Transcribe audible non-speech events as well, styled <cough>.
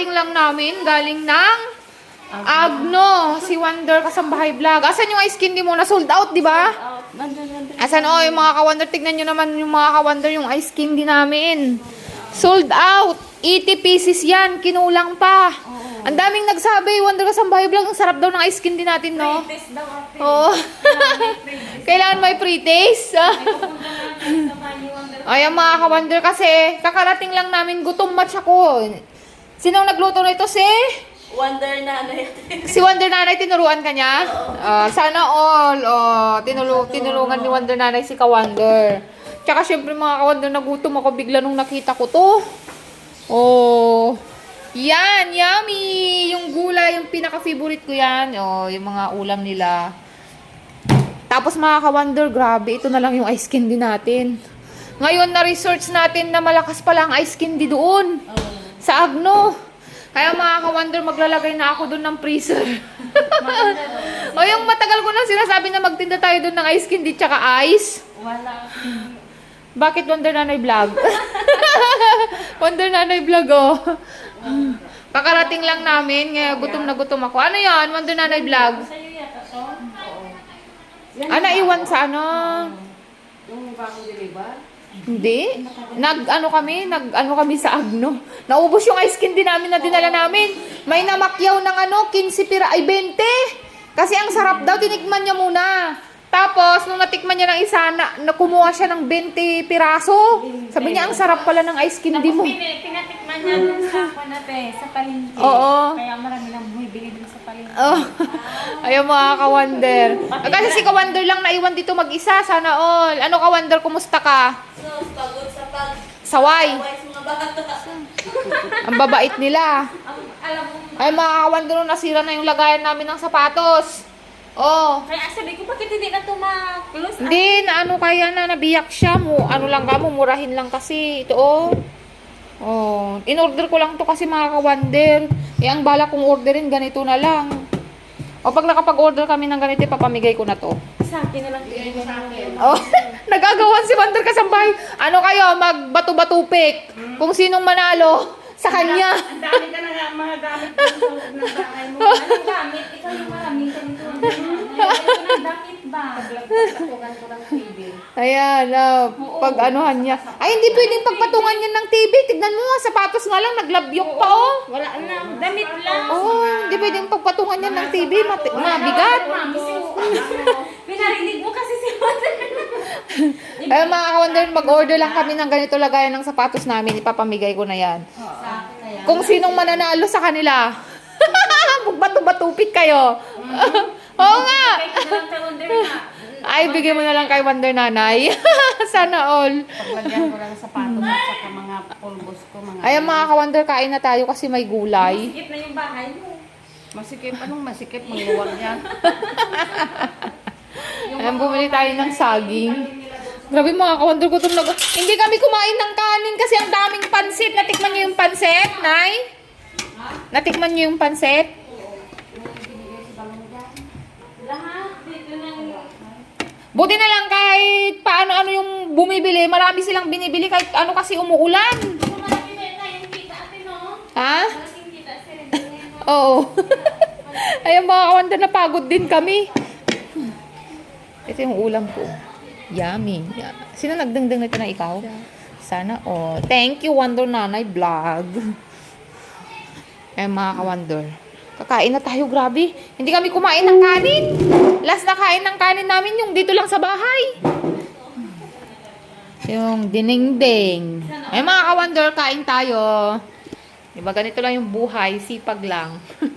kakarating lang namin galing ng Agno, si Wonder Kasambahay Vlog. Asan yung ice candy mo? Na sold out, di ba? Asan oh, yung mga ka-Wonder, tignan nyo naman yung mga ka-Wonder, yung ice candy namin. Sold out. 80 pieces yan, kinulang pa. Ang daming nagsabi, Wonder Kasambahay Vlog, ang sarap daw ng ice candy natin, no? Test daw ate. Kailangan may pre-taste. <laughs> Ay, mga ka-Wonder kasi, kakarating lang namin, gutom match ako. Sinong nagluto nito? Si? Wonder na yun. <laughs> Si Wonder Nanay, tinuruan ka niya? Ah, sana all. Oh, tinulu tinulungan ni Wonder Nanay si Ka-Wonder. Tsaka syempre mga Ka-Wonder, nagutom ako bigla nung nakita ko to. Oh, yan, yummy! Yung gulay, yung pinaka-favorite ko yan. Oh, yung mga ulam nila. Tapos mga ka-wonder, grabe, ito na lang yung ice candy natin. Ngayon, na-research natin na malakas pala ang ice candy doon. Sa Agno. Kaya mga ka-wonder, maglalagay na ako doon ng freezer. o yung matagal ko na sinasabi na magtinda tayo doon ng ice candy tsaka ice. Wala. Bakit Wonder Nanay Vlog? <laughs> Wonder Nanay Vlog, oh. Kakarating lang namin, kaya gutom na gutom ako. Ano yan, Wonder Nanay Vlog? Ah, naiwan sa ano? Yung bagong deliver? Hindi. Nag, ano kami, nag, ano kami sa Agno. Naubos yung ice candy namin na dinala namin. May namakyaw ng ano, 15 pira, ay 20. Kasi ang sarap daw, tinikman niya muna. Tapos, nung natikman niya ng isa, na, na kumuha siya ng 20 piraso. Sabi niya, ang sarap pala ng ice candy mo. Tapos pin- pinatikman niya dun sa ako <laughs> na te, sa palengke. Oo. Kaya marami nang bumibili dun sa palengke. Oh. <laughs> Ayaw mga ka-wonder. Kasi si ka-wonder lang naiwan dito mag-isa. Sana all. Ano ka-wonder, kumusta ka? Sus, pagod sa pag... Saway. Wise mga bata. <laughs> Ang babait nila. Ang- alam mo, Ay, mga ka-wonder, nasira na yung lagayan namin ng sapatos. Oh. kaya sabi ko, bakit hindi na ito ma-close? Hindi, na ano kaya na, nabiyak siya mo. Ano lang ka, mumurahin lang kasi. Ito, oh. Oh, in-order ko lang to kasi mga ka-wonder. Eh, ang bala kong orderin, ganito na lang. O, pag nakapag-order kami ng ganito, papamigay ko na to. Sa akin na lang. Bigay mo sa akin. Oh, <laughs> nagagawan si Wonder Kasambay. Ano kayo, magbato-batupik. Kung sinong manalo sa kanya. Ang dami ka na nga mga gamit sa bahay mo. Anong Ayan, ah, pag anuhan niya. Ay, hindi pwedeng pagpatungan niya ng TV. Tignan mo, sapatos nga lang, naglabyok pa, oh. Wala na. Damit lang. Oh, hindi pwedeng pagpatungan niya ng TV. Mati- mabigat. Pinarinig mo kasi si Mother. <laughs> Ay, mga ka-wonder, mag-order lang kami ng ganito lagayan ng sapatos namin. Ipapamigay ko na yan. Yan. Kung sinong mananalo sa kanila. <laughs> Magbato-batupik kayo. <laughs> Oo nga. Ay, bigyan mo na lang kay Wonder Nanay. <laughs> Sana all. Paglagyan ko lang sapatos at saka mga pulbos ko. Mga Ay, mga ka-Wonder, kain na tayo kasi may gulay. Masikip na yung bahay mo. Masikip, anong masikip? Manguwag yan. <laughs> Ayan, bumili tayo ng saging. Grabe mga ka-Wonder, gutom na. Hindi kami kumain ng kanin kasi ang daming pansit. Natikman niyo yung pansit, Nay? Natikman niyo yung pansit? Lahat dito nang... Buti na lang kahit paano-ano yung bumibili. Marami silang binibili kahit ano kasi umuulan. Ha? Ren. Oo. <laughs> Ayan mga kawanda, napagod din kami. Ito yung ulam ko. Yummy. Sino nagdangdang nito na ikaw? Sana oh. Thank you, Wonder Nanay Vlog. Ayan mga kawandor. Kakain na tayo, grabe. Hindi kami kumain ng kanin. Last na kain ng kanin namin yung dito lang sa bahay. Yung dinengdeng. Ay mga kawandor, kain tayo. Diba ganito lang yung buhay, sipag lang. <laughs>